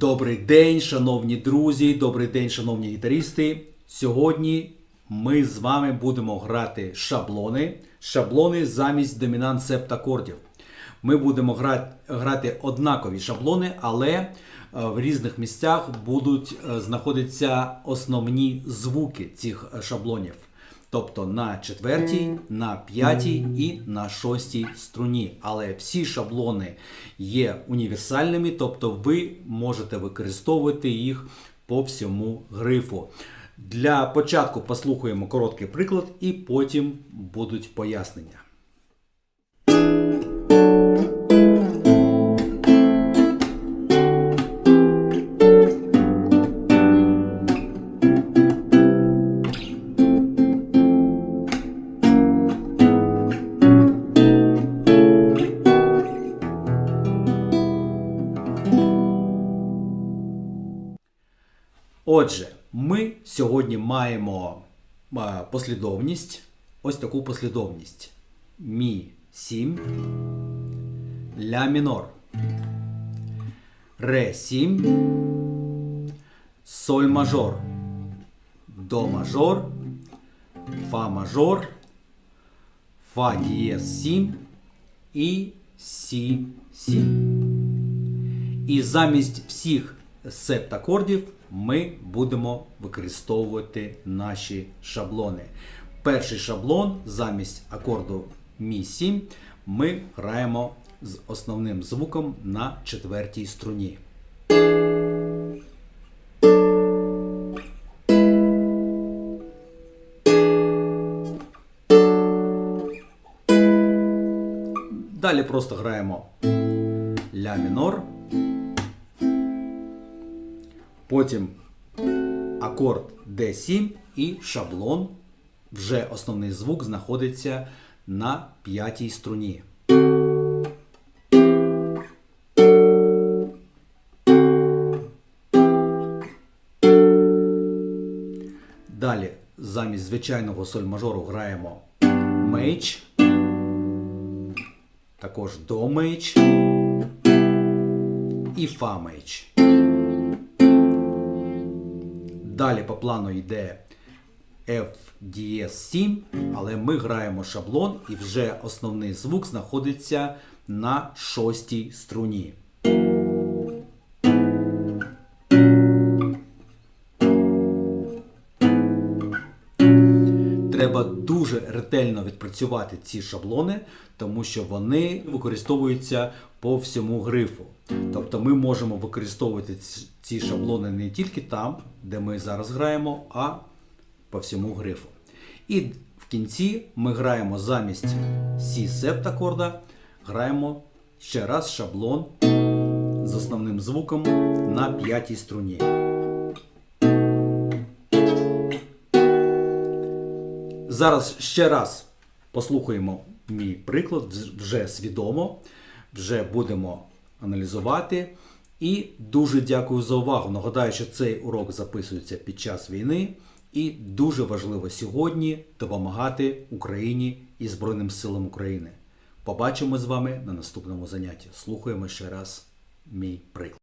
Добрий день, шановні друзі, добрий день, шановні гітаристи. Сьогодні ми з вами будемо грати шаблони. Шаблони замість домінант септакордів. Ми будемо грати, грати однакові шаблони, але е, в різних місцях будуть е, знаходитися основні звуки цих е, шаблонів. Тобто на четвертій, на п'ятій і на шостій струні. Але всі шаблони є універсальними, тобто ви можете використовувати їх по всьому грифу. Для початку послухаємо короткий приклад і потім будуть пояснення. Отже, ми сьогодні маємо послідовність, ось таку послідовність. Мі 7, ля мінор, ре 7, соль мажор, до мажор, фа мажор, фа дієз 7 і сі 7. І замість всіх септакордів ми будемо використовувати наші шаблони. Перший шаблон замість акорду Мі 7 ми граємо з основним звуком на четвертій струні. Далі просто граємо ля мінор. Потім акорд D7 і шаблон. Вже основний звук знаходиться на п'ятій струні. Далі замість звичайного соль-мажору граємо мейдж, також до мейдж і фа мейдж. Далі по плану йде F дієз 7, але ми граємо шаблон і вже основний звук знаходиться на шостій струні. Треба дуже ретельно відпрацювати ці шаблони, тому що вони використовуються по всьому грифу. Тобто ми можемо використовувати ці- шаблони не тільки там, де ми зараз граємо, а по всьому грифу. І в кінці ми граємо замість Сі септакорда, граємо ще раз шаблон з основним звуком на п'ятій струні. Зараз ще раз послухаємо мій приклад вже свідомо, вже будемо аналізувати. І дуже дякую за увагу. Нагадаю, що цей урок записується під час війни, і дуже важливо сьогодні допомагати Україні і Збройним силам України. Побачимо з вами на наступному занятті. Слухаємо ще раз мій приклад.